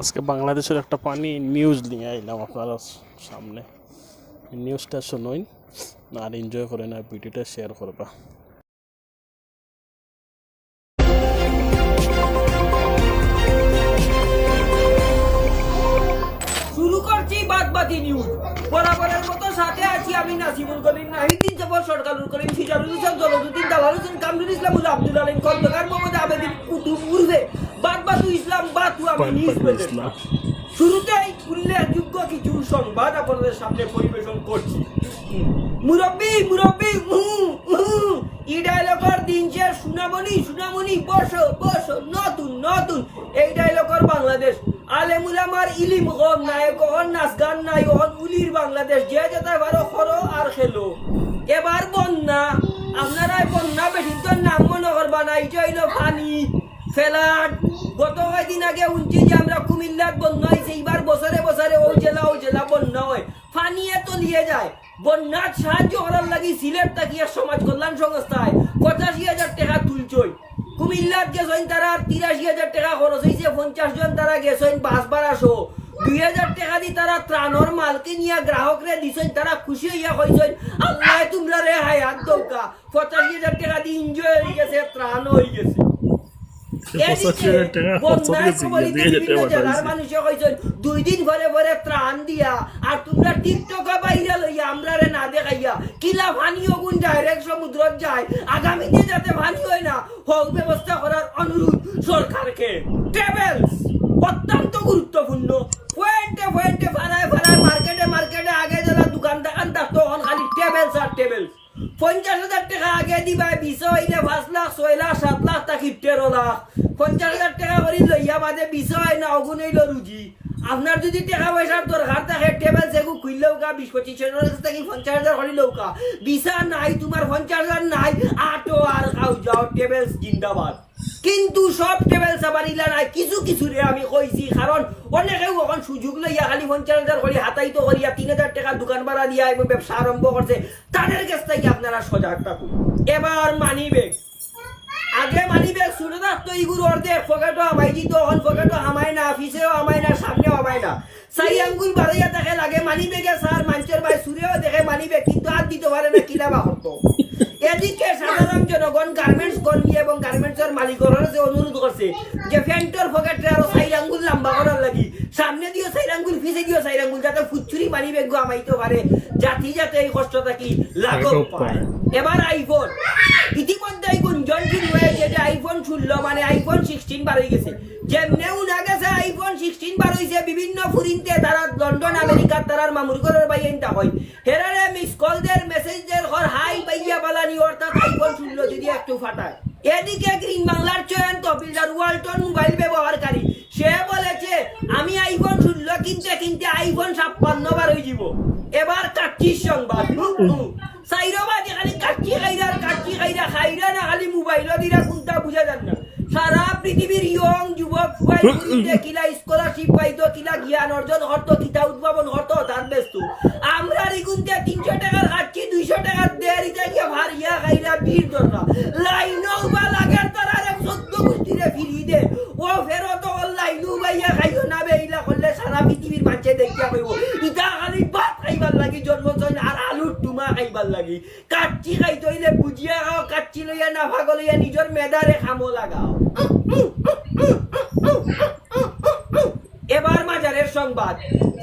আজকে বাংলাদেশের একটা পানি নিউজ নিয়ে আইলাম আপনারা সামনে। নিউজটা শুনুন আর এনজয় করেন আর ভিডিওটা শেয়ার করবা। সাথে আছি আমি নাসিমুল করিম নাহিদিন জবর সরকারুল করিম সিজারুল হোসেন জলদুদ্দিন দালাল হোসেন কামরুল ইসলাম উল আব্দুল আলিম খন্দকার মোহাম্মদ আবেদিন কুতুব উর্ফে বাদ বাতু ইসলাম বাতু আমি নিউজ শুরুতেই উল্লেখযোগ্য কিছু সংবাদ আপনাদের সামনে পরিবেশন করছি। মুরব্বী মুরব্বী উহু, উহু, এই ডায়লগের দিন যে সুনামনি সুনামনি বসো বসো নতুন নতুন এই ডায়লগের বাংলাদেশ। আলেমুলামার ইলিম কম নাই কখন নাচ গান নাই কখন উলির বাংলাদেশ, যে যেতে পারো করো আর খেলো। এবার বন্যা, আপনারা বন্যা বেশি তো নাম মনে করবা না এটা পানি ফেলাট গত কয়েকদিন আগে উনছি যে আমরা কুমিল্লার বন্যা হয়েছে এইবার বছরে বছরে ও জেলা ও জেলা বন্যা হয়। ফানিয়ে তলিয়ে যায়। বন্যার সাহায্য করার লাগি সিলেট তাকিয়া সমাজ কল্যাণ সংস্থায়? পঁচাশি হাজার টাকা তুলছই। কুমিল্লার গেছেন তারা তিরাশি হাজার টাকা খরচ হয়েছে পঞ্চাশ জন তারা গেছেন বাস ভাড়াশো দুই হাজার টাকা দিয়ে তারা ত্রাণর মালকে নিয়ে গ্রাহকরে দিছেন, তারা খুশি হইয়া কইছেন, আল্লাহ, তোমরা রে হায়াত দৌকা। পঁচাশি হাজার টাকা দিয়ে এনজয় হয়ে গেছে, ত্রাণ হয়ে গেছে এদিকে বন্যায় কবলিত বিভিন্ন জেলার মানুষে কইছেন, দুই দিন পরে পরে ত্রাণ দিয়া আর তোমরা টিকটকে বাইরে লইয়া আমরা রে না দেখাইয়া কিলা পানি অগুন ডাইরেক্ট সমুদ্রত যায় আগামীতে যাতে পানি হয় না হোক ব্যবস্থা করার অনুরোধ সরকারকে। ট্রাভেলস অত্যন্ত গুরুত্বপূর্ণ। পয়েন্টে পয়েন্টে ফারায় ফারায় মার্কেটে মার্কেটে আগে যারা দোকান দোকান থাকতো খালি টেবেলস আর টেবেলস পঞ্চাশ হাজার টাকা আগে দিবা বিশ হইলে পাঁচ লাখ ছয় লাখ সাত লাখ তাকি তেরো লাখ। পঞ্চাশ হাজার টাকা করে লইয়া বিশ না অগুন হইল রুজি আপনার যদি টাকা থাকে, টেবিল সেগু খুললেও কা বিশ পঁচিশ থাকি পঞ্চাশ হাজার নাই তোমার পঞ্চাশ হাজার নাই, আটো আর খাও, যাও, টেবিল, জিন্দাবাদ। কিন্তু সব টেবিল সাবার ইলা নাই, কিছু কিছু রে আমি কইছি কারণ অনেকেও এখন সুযোগ লইয়া খালি পঞ্চাশ হাজার করে হাতাইত করিয়া তিন হাজার টাকা দোকান ভাড়া দিয়া এবং ব্যবসা আরম্ভ করছে তাদের কাছ থেকে আপনারা সজাগ থাকুন। এবার মানি ব্যাগ আগে মানি ব্যাগ শুনে থাকতো ইগুর অর্ধেক পকেটও আমাই দিত অন পকেটও আমায় না অফিসেও আমায় না সামনেও আমায় না। সাই আঙ্গুল বাড়াইয়া দেখে লাগে মানি ব্যাগে স্যার মানুষের ভাই সুরেও দেখে মানি ব্যাগ কিন্তু আর দিতে পারে না হতো। এদিকে সাধারণ জনগণ গার্মেন্টস কর্মী এবং গার্মেন্টসের মালিকরা যে অনুরোধ করছে যে প্যান্টর পকেটে আরও সাইড আঙ্গুল লম্বা করার লাগি সামনে দিও সাইড আঙ্গুল পিছে দিও সাইড আঙ্গুল যাতে ফুচ্ছুরি মানি ব্যাগ আমাইতে পারে। জাতি যাতে এই কষ্ট থাকি লাঘব পায়। এবার আইফোন ইতিমধ্যে গুঞ্জন শুরু হয়েছে যে ষোলো মানে আইফোন সিক্সটিন বার হয়ে গেছে। যেমনে উনা গেছে আইফোন সিক্সটিন বার হয়েছে বিভিন্ন ফুরিনতে তারা লন্ডন আমেরিকার তারার মামুর ঘরের বাইনটা হয়। হেরারে মিস কল দের মেসেজ ঘর হাই পাইয়া বালানি অর্থাৎ আইফোন ষোলো যদি একটু ফাটায়। এদিকে গ্রিন বাংলার চয়ন তহবিলদার ওয়ালটন মোবাইল ব্যবহারকারী। সে বলেছে আমি আইফোন ষোলো কিনতে কিনতে আইফোন ছাপ্পান্ন বার হয়ে যাব। এবার কাচ্চির সংবাদ। সাইরবাদী খালি কাচ্চি খাইরা কাচ্চি খাইরা খাইরা না খালি মোবাইল দিরা কোনটা বুঝা যান না। সারা পৃথিবীর ইয়ং যুবক কিলা স্কলারশিপ পাইতো কিলা জ্ঞান অর্জন হতো কিতা উদ্ভাবন হতো তার ব্যস্ত আমরা রিগুনতে তিনশো টাকার খাচ্ছি দুইশো টাকার দেয়ারিতে গিয়ে ভারিয়া খাইরা ভিড় ধরা লাইনও বা লাগার তারা চোদ্দ গোষ্ঠীরে ফিরি দে। ও ফেরত লাইনও বাইয়া খাইও না বেইলা করলে সারা পৃথিবীর মাঝে দেখিয়া কইব ইটা খাইবার লাগি। কাচ্চি খাইতে হইলে বুঝিয়া খাও কাচ্চি লইয়া না ভাগ লইয়া নিজের মেদারে খামো লাগাও। এবার মাজারের সংবাদ।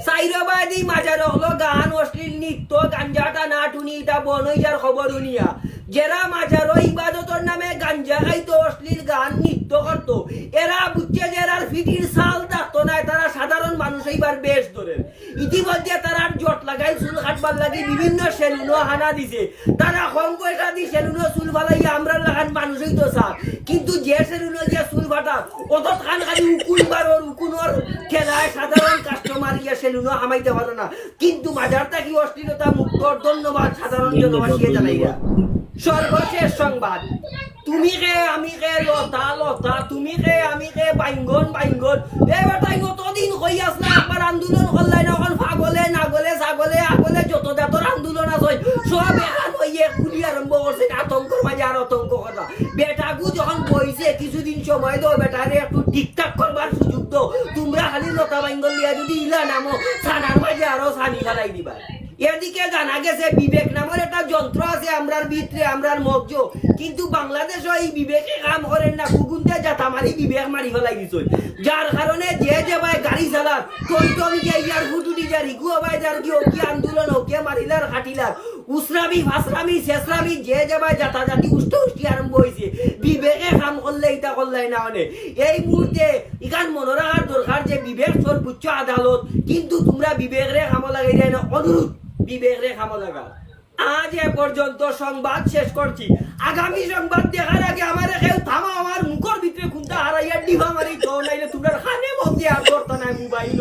সাইরবাদী মাজার হলো গান, অশ্লীল নৃত্য গাঞ্জাটা না টুনি এটা বনইজার খবর উনিয়া যারা মাজার ইবাদতর নামে গাঞ্জা খাইতো, অশ্লীল গান, নৃত্য করতো এরা বুঝছে যে এরার ফিটির সাল থাকতো না তারা সাধারণ মানুষ এইবার বেশ ধরে ইতিমধ্যে তারা চুল কাটবার লাগি বিভিন্ন হানা দিছে। তারা পয়সা চুল আমরা লাগান মানুষই তো কিন্তু যে সেলুনও যে চুল ফাটা অত খান খালি উকুন খেলায় সাধারণ কাস্টমার সেলুনও হামাইতে পারে না। কিন্তু থাকি অশ্লীলতা মুক্ত, ধন্যবাদ সাধারণ জানাইয়া। সর্বশেষ সংবাদ। তুমি কে, আমি কে, লতা লতা, তুমি কে, আমি কে, বাইঙ্গন বাইঙ্গন। এবার তাই কতদিন না একবার আন্দোলন না এদিকে জানা গেছে বিবেক নামের একটা যন্ত্র আছে আমরার ভিতরে, আমরার মগজ। কিন্তু বাংলাদেশও এই বিবেকে কাম করেন না, গুগুনতে যাতা মারি, বিবেক মারি ফেলাই দিছ। যার কারণে যে যে ভাই গাড়ি চালার তো আমি যে ইয়ার ফুটুটি যারি গুয়া ভাই যার কি আন্দোলন ওকে মারিলার খাটিলার উসরামি, ফাসরামি শেষরামি যে যে ভাই যাতাযাতি উষ্ট উষ্টি আরম্ভ হয়েছে বিবেকে কাম করলে এটা করলে না মানে এই মুহূর্তে ইখান মনে রাখার দরকার যে বিবেক সর্বোচ্চ আদালত, কিন্তু তোমরা বিবেক রে কামো লাগাই যায় না অনুরোধ বিবেক রে কামো লাগা। আজ এ পর্যন্ত সংবাদ শেষ করছি। আগামী সংবাদ দেখার আগে আমার কেউ থামা, আমার মুখর ভিতরে খুনটা হারাইয়া ডিভা মারি, তো নাইলে তোমরা খানে মধ্যে আর করতে নাই মোবাইল